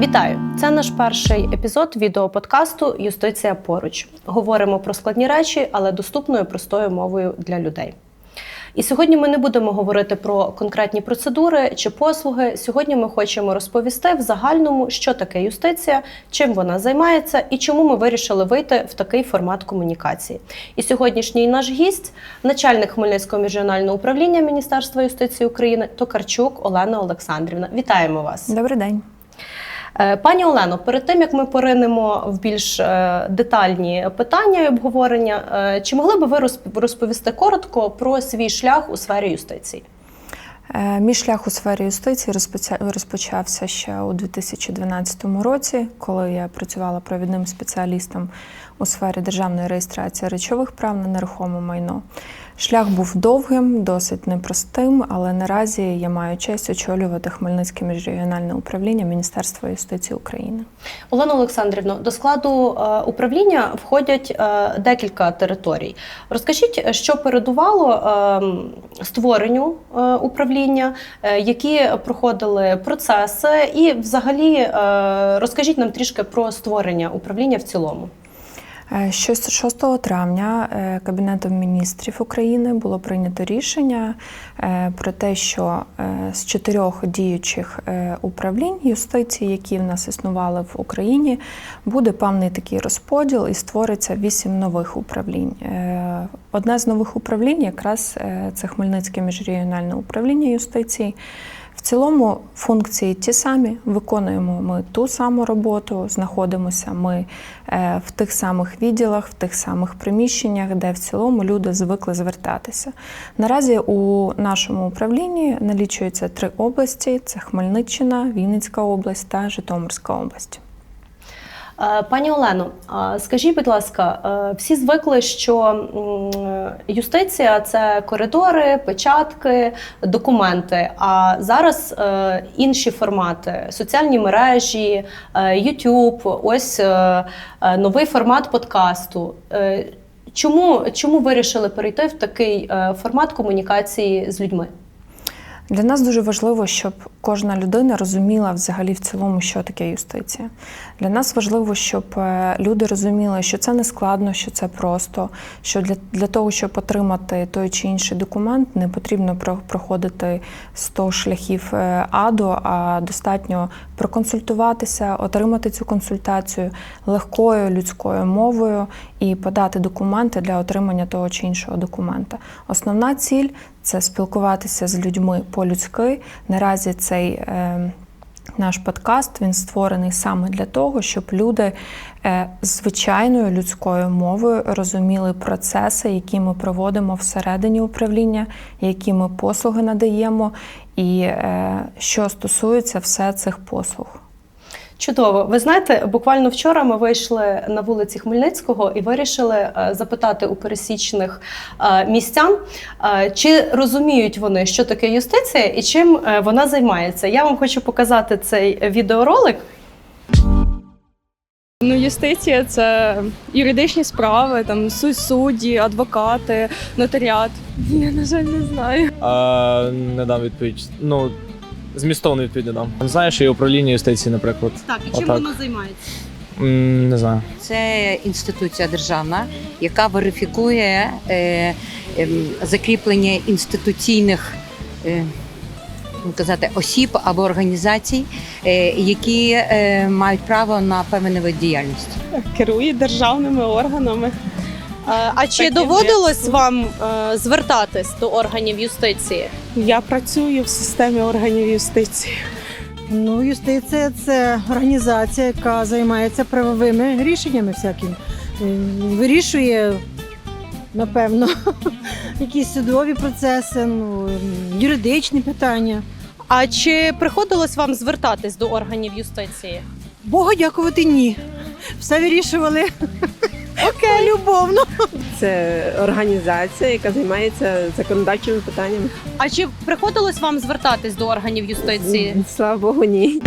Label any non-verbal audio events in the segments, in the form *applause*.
Вітаю! Це наш перший епізод відеоподкасту Юстиція поруч. Говоримо про складні речі, але доступною простою мовою для людей. І сьогодні ми не будемо говорити про конкретні процедури чи послуги. Сьогодні ми хочемо розповісти в загальному, що таке юстиція, чим вона займається і чому ми вирішили вийти в такий формат комунікації. І сьогоднішній наш гість, начальник Хмельницького міжрегіонального управління Міністерства юстиції України Токарчук Олена Олександрівна. Вітаємо вас! Добрий день. Е, Пані Олено, перед тим як ми поринемо в більш е, детальні питання і обговорення, е, чи могли би ви розп- розповісти коротко про свій шлях у сфері юстиції? Мій шлях у сфері юстиції розпочався ще у 2012 році, коли я працювала провідним спеціалістом у сфері державної реєстрації речових прав на нерухоме майно. Шлях був довгим, досить непростим, але наразі я маю честь очолювати Хмельницьке міжрегіональне управління Міністерства юстиції України. Олено Олександрівно, до складу е, управління входять е, декілька територій. Розкажіть, що передувало е, створенню е, управління, які проходили процеси, і взагалі розкажіть нам трішки про створення управління в цілому. Е, що з 6 травня е, Кабінетом міністрів України було прийнято рішення е, про те, що е, з чотирьох діючих е, управлінь юстиції, які в нас існували в Україні, буде певний такий розподіл і створиться вісім нових управлінь. Е, Одне з нових управлінь якраз е, це Хмельницьке міжрегіональне управління юстиції. В цілому функції ті самі, виконуємо ми ту саму роботу, знаходимося ми е, в тих самих відділах, в тих самих приміщеннях, де в цілому люди звикли звертатися. Наразі у нашому управлінні налічується три області: це Хмельниччина, Вінницька область та Житомирська область. Е, Пані Олено, скажіть, будь ласка, е, всі звикли, що юстиція це коридори, печатки, документи. А зараз е, інші формати: соціальні мережі, е, YouTube, ось е, е, новий формат подкасту. Е, Чому, чому вирішили перейти в такий е, формат комунікації з людьми? Для нас дуже важливо, щоб кожна людина розуміла взагалі в цілому, що таке юстиція. Для нас важливо, щоб е, люди розуміли, що це не складно, що це просто, що для, для того, щоб отримати той чи інший документ, не потрібно проходити 100 шляхів е, аду, а достатньо проконсультуватися, отримати цю консультацію легкою людською мовою і подати документи для отримання того чи іншого документа. Основна ціль це спілкуватися з людьми по-людськи. Наразі цей е, наш подкаст він створений саме для того, щоб люди е, звичайною людською мовою розуміли процеси, які ми проводимо всередині управління, які ми послуги надаємо, і е, що стосується все цих послуг. Чудово. Ви знаєте, буквально вчора ми вийшли на вулиці Хмельницького і вирішили е, запитати у пересічних е, містян, е, чи розуміють вони, що таке юстиція і чим вона займається. Я вам хочу показати цей відеоролик. Ну, юстиція це юридичні справи, там су- судді, адвокати, нотаріат. Я, на жаль, не знаю. А, не дам відповідь. Ну, змістовну відповідь не дам. Знаєш, є управління юстиції, наприклад. Так, і чим Отак. воно займається? М, Не знаю. Це інституція державна, яка верифікує е, ем, закріплення інституційних е, ну, казати, осіб або організацій, е, які е, мають право на певний вид діяльності. керує державними органами. А чи доводилось вам е, звертатись до органів юстиції? Я працюю в системі органів юстиції. Ну, юстиція це організація, яка займається правовими рішеннями всякими. Вирішує, напевно, *laughs* якісь судові процеси, ну, юридичні питання. А чи приходилось вам звертатись до органів юстиції? Богу дякувати, ні. Все вирішували Окей. любовно. Це організація, яка займається законодавчими питаннями. А чи приходилось вам звертатись до органів юстиції? Слава Богу, ні.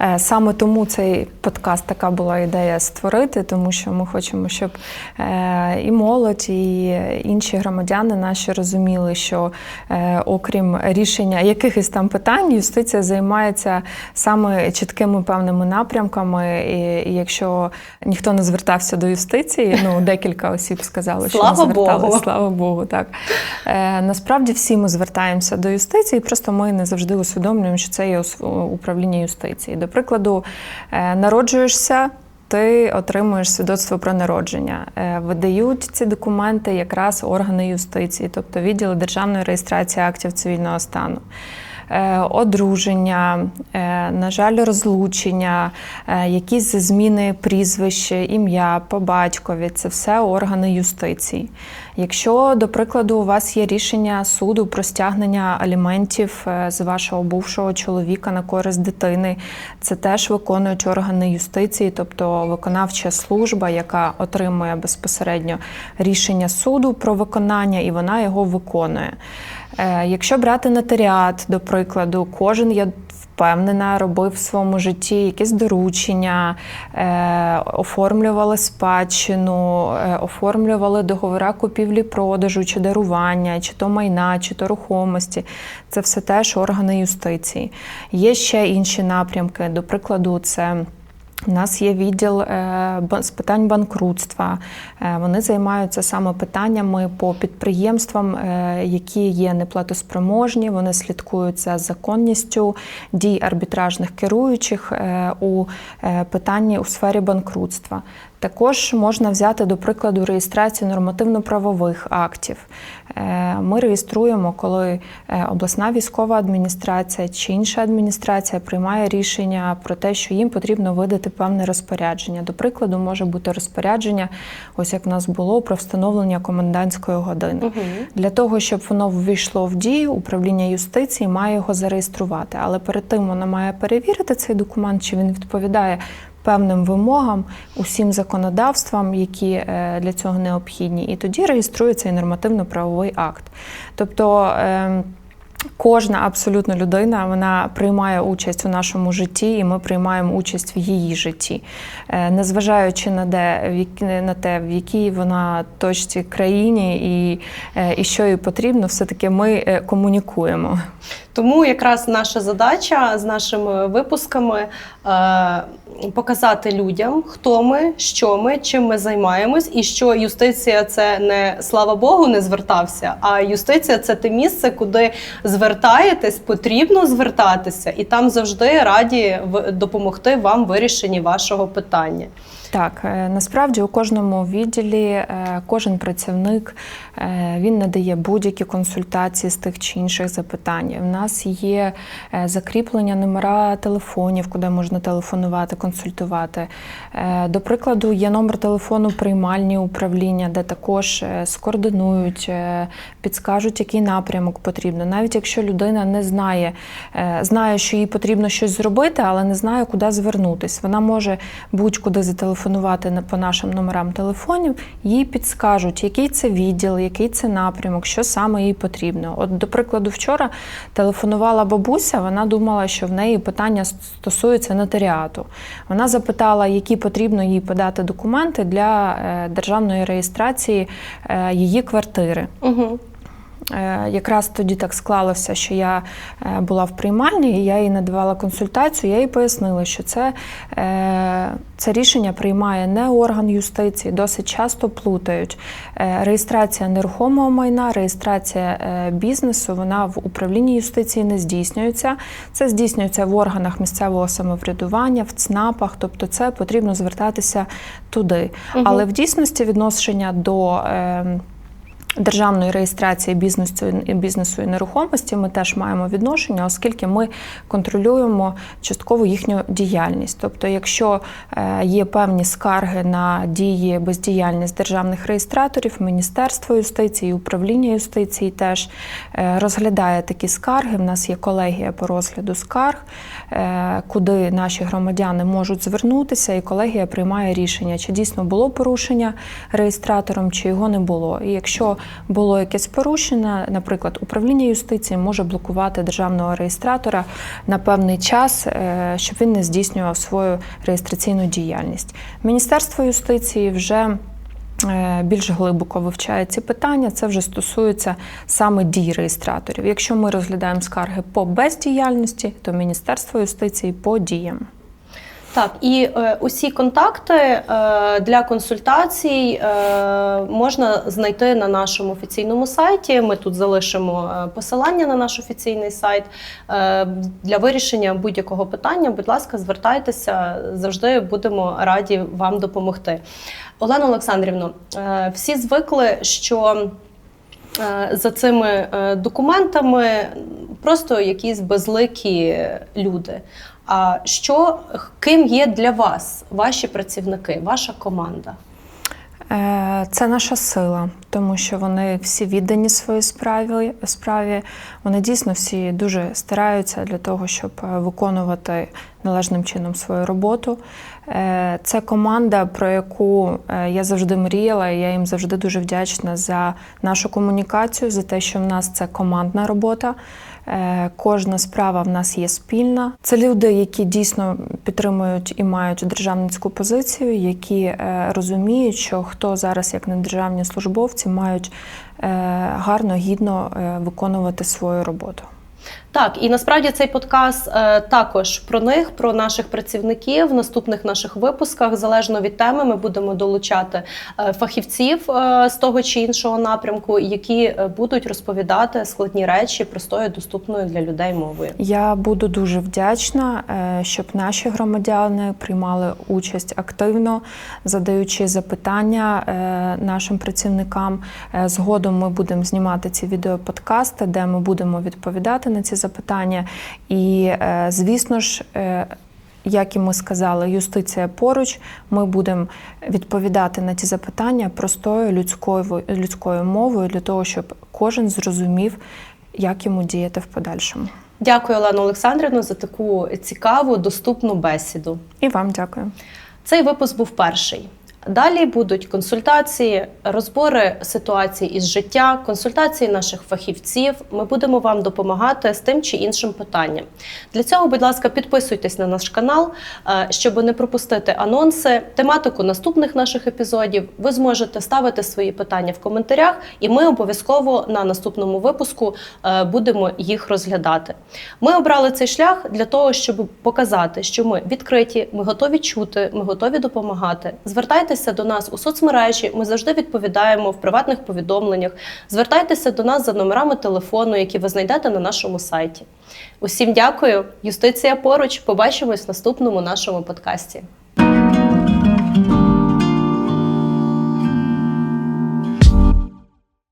Е, Саме тому цей подкаст така була ідея створити, тому що ми хочемо, щоб е, і молодь, і інші громадяни наші розуміли, що е, окрім рішення якихось там питань, юстиція займається саме чіткими певними напрямками. І, якщо ніхто не звертався до юстиції, ну декілька осіб сказали, що Слава не зверталися. Богу. Слава Богу, так. Насправді всі ми звертаємося до юстиції, просто ми не завжди усвідомлюємо, що це є управління юстиції. До прикладу, е, народжуєшся. Ти отримуєш свідоцтво про народження. Е, Видають ці документи якраз органи юстиції, тобто відділи державної реєстрації актів цивільного стану. Е, Одруження, е, на жаль, розлучення, е, якісь зміни прізвищ, ім'я по батькові це все органи юстиції. Якщо, до прикладу, у вас є рішення суду про стягнення аліментів з вашого бувшого чоловіка на користь дитини, це теж виконують органи юстиції, тобто виконавча служба, яка отримує безпосередньо рішення суду про виконання, і вона його виконує. Е, Якщо брати нотаріат, до прикладу, кожен я впевнена, робив в своєму житті якісь доручення, е, оформлювали спадщину, е, оформлювали договори купівлі-продажу чи дарування, чи то майна, чи то рухомості. Це все теж органи юстиції. Є ще інші напрямки. До прикладу, це. У нас є відділ е, з питань банкрутства. Е, Вони займаються саме питаннями по підприємствам, е, які є неплатоспроможні. Вони слідкують за законністю дій арбітражних керуючих у питанні у сфері банкрутства. Також можна взяти до прикладу реєстрацію нормативно-правових актів. Е, Ми реєструємо, коли е, обласна військова адміністрація чи інша адміністрація приймає рішення про те, що їм потрібно видати певне розпорядження. До прикладу, може бути розпорядження, ось як в нас було про встановлення комендантської години. Для того, щоб воно ввійшло в дію, управління юстиції має його зареєструвати. Але перед тим воно має перевірити цей документ, чи він відповідає певним вимогам, усім законодавствам, які е, для цього необхідні, і тоді реєструється і нормативно-правовий акт. Тобто. ем, Кожна абсолютно людина вона приймає участь у нашому житті, і ми приймаємо участь в її житті, Е, незважаючи на де на те, в якій вона точці країні і, е, і що їй потрібно, все таки ми комунікуємо. Тому якраз наша задача з нашими випусками е, показати людям, хто ми, що ми, чим ми займаємось, і що юстиція це не слава Богу, не звертався. А юстиція це те місце, куди звертаєтесь, потрібно звертатися, і там завжди раді допомогти вам в вирішенні вашого питання. Так, е, насправді у кожному відділі е, кожен працівник е, він надає будь-які консультації з тих чи інших запитань. У нас є закріплення номера телефонів, куди можна телефонувати, консультувати. До прикладу, є номер телефону приймальні управління, де також скоординують, підскажуть, який напрямок потрібно. Навіть якщо людина не знає, знає, що їй потрібно щось зробити, але не знає, куди звернутись. Вона може будь-куди зателефонувати на- по нашим номерам телефонів, їй підскажуть, який це відділ, який це напрямок, що саме їй потрібно. От, до прикладу, вчора телефонувала бабуся, вона думала, що в неї питання стосується нотаріату. Вона запитала, які потрібно їй подати документи для е, державної реєстрації е, її квартири. Угу. Е, Якраз тоді так склалося, що я е, була в приймальні, і я їй надавала консультацію. Я їй пояснила, що це, е, це рішення приймає не орган юстиції, досить часто плутають. Реєстрація нерухомого майна, реєстрація бізнесу, вона в управлінні юстиції не здійснюється. Це здійснюється в органах місцевого самоврядування, в ЦНАПах, тобто це потрібно звертатися туди. Але в дійсності відношення до. Державної реєстрації бізнесу бізнесу і нерухомості ми теж маємо відношення, оскільки ми контролюємо частково їхню діяльність. Тобто, якщо е, є певні скарги на дії бездіяльність державних реєстраторів, Міністерство юстиції, управління юстиції теж е, розглядає такі скарги. В нас є колегія по розгляду скарг, е, куди наші громадяни можуть звернутися, і колегія приймає рішення, чи дійсно було порушення реєстратором, чи його не було. І якщо було якесь порушення, наприклад, управління юстиції може блокувати державного реєстратора на певний час, е, щоб він не здійснював свою реєстраційну діяльність. Міністерство юстиції вже е, більш глибоко вивчає ці питання. Це вже стосується саме дій реєстраторів. Якщо ми розглядаємо скарги по бездіяльності, то Міністерство юстиції по діям. Так, і е, усі контакти е, для консультацій е, можна знайти на нашому офіційному сайті. Ми тут залишимо е, посилання на наш офіційний сайт. Е, для вирішення будь-якого питання, будь ласка, звертайтеся, завжди будемо раді вам допомогти. Олена Олександрівно, е, всі звикли, що за цими е, документами просто якісь безликі люди. А що ким є для вас ваші працівники, ваша команда? Е, Це наша сила, тому що вони всі віддані своїй справі. справі. Вони дійсно всі дуже стараються для того, щоб е, виконувати належним чином свою роботу. Е, Це команда, про яку е, я завжди мріяла, і я їм завжди дуже вдячна за нашу комунікацію, за те, що в нас це командна робота. Е, Кожна справа в нас є спільна. Це люди, які дійсно підтримують і мають державницьку позицію, які розуміють, що хто зараз, як не державні службовці, мають гарно, гідно виконувати свою роботу. Так, і насправді цей подкаст е, також про них, про наших працівників. В наступних наших випусках, залежно від теми, ми будемо долучати е, фахівців е, з того чи іншого напрямку, які е, будуть розповідати складні речі простою, доступною для людей мовою. Я буду дуже вдячна, е, щоб наші громадяни приймали участь активно, задаючи запитання е, нашим працівникам. Е, Згодом ми будемо знімати ці відеоподкасти, де ми будемо відповідати на ці запитання. І, е, звісно ж, е, як і ми сказали, юстиція поруч. Ми будемо відповідати на ці запитання простою людською людською мовою для того, щоб кожен зрозумів, як йому діяти в подальшому. Дякую, Олено Олександрівно, за таку цікаву, доступну бесіду. І вам дякую. Цей випуск був перший. Далі будуть консультації, розбори ситуацій із життя, консультації наших фахівців. Ми будемо вам допомагати з тим чи іншим питанням. Для цього, будь ласка, підписуйтесь на наш канал, е, щоб не пропустити анонси, тематику наступних наших епізодів. Ви зможете ставити свої питання в коментарях, і ми обов'язково на наступному випуску е, будемо їх розглядати. Ми обрали цей шлях для того, щоб показати, що ми відкриті, ми готові чути, ми готові допомагати. Звертайтеся до нас у соцмережі. Ми завжди відповідаємо в приватних повідомленнях. Звертайтеся до нас за номерами телефону, які ви знайдете на нашому сайті. Усім дякую. Юстиція поруч. Побачимось в наступному нашому подкасті.